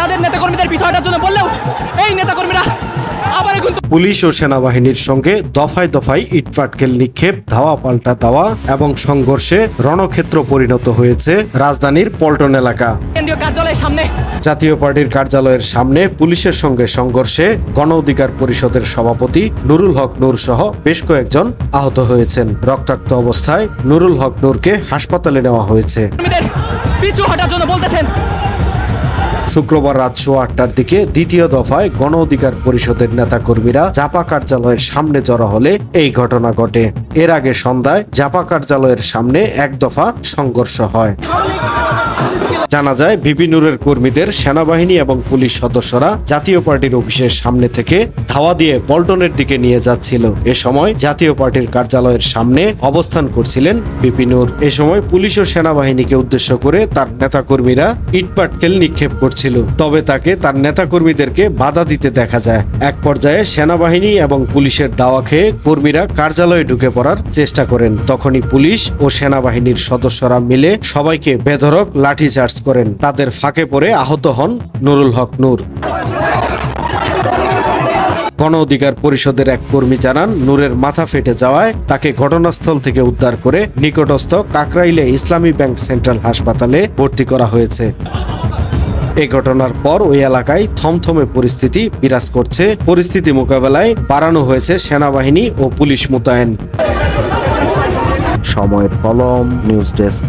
তাদের নেতাকর্মীদের বিষয়টার জন্য বললেও এই নেতাকর্মীরা কিন্তু পুলিশ ও সেনাবাহিনীর সঙ্গে দফায় দফায় ইটপাটকেল নিক্ষেপ ধাওয়া পাল্টা দাওয়া এবং সংঘর্ষে রণক্ষেত্র পরিণত হয়েছে রাজধানীর পল্টন এলাকা। কেন্দ্রীয় কার্যালয়ের সামনে। জাতীয় পার্টির কার্যালয়ের সামনে পুলিশের সঙ্গে সংঘর্ষে গণ অধিকার পরিষদের সভাপতি নুরুল হক নূর সহ বেশ কয়েকজন আহত হয়েছেন। রক্তাক্ত অবস্থায় নুরুল হক নূরকে হাসপাতালে নেওয়া হয়েছে। পিছু হটার জন্য বলতেছেন শুক্রবার রাত সোয়া আটটার দিকে দ্বিতীয় দফায় গণ অধিকার পরিষদের নেতাকর্মীরা জাপা কার্যালয়ের সামনে জড়া হলে এই ঘটনা ঘটে। এর আগে সন্ধ্যায় জাপা কার্যালয়ের সামনে এক দফা সংঘর্ষ হয়। জানা যায়, বিপি বিপিনুরের কর্মীদের সেনাবাহিনী এবং পুলিশ সদস্যরা জাতীয় পার্টির অফিসের সামনে থেকে ধাওয়া দিয়ে পল্টনের দিকে নিয়ে যাচ্ছিল। এ সময় জাতীয় পার্টির কার্যালয়ের সামনে অবস্থান করছিলেন বিপিনুর এ সময় পুলিশ ও সেনাবাহিনীকে উদ্দেশ্য করে তার নেতাকর্মীরা ইটপাটকেল নিক্ষেপ করছিল। তবে তাকে তার নেতাকর্মীদেরকে বাধা দিতে দেখা যায়। এক পর্যায়ে সেনাবাহিনী এবং পুলিশের দাওয়া খেয়ে কর্মীরা কার্যালয়ে ঢুকে পড়ার চেষ্টা করেন। তখনই পুলিশ ও সেনাবাহিনীর সদস্যরা মিলে সবাইকে বেধরক লাঠিচার্জ করেন। তাদের ফাঁকে পড়ে আহত হন নুরুল হক নূর। গণ অধিকার পরিষদের এক কর্মী জানান, নূরের মাথা ফেটে যাওয়ায় তাকে ঘটনাস্থল থেকে উদ্ধার করে নিকটস্থ কাকরাইলে ইসলামী ব্যাংক সেন্ট্রাল হাসপাতালে ভর্তি করা হয়েছে। এই ঘটনার পর ওই এলাকায় থমথমে পরিস্থিতি বিরাজ করছে। পরিস্থিতি মোকাবেলায় বাড়ানো হয়েছে সেনাবাহিনী ও পুলিশ মোতায়েন। সময়ের কলম, নিউজ ডেস্ক।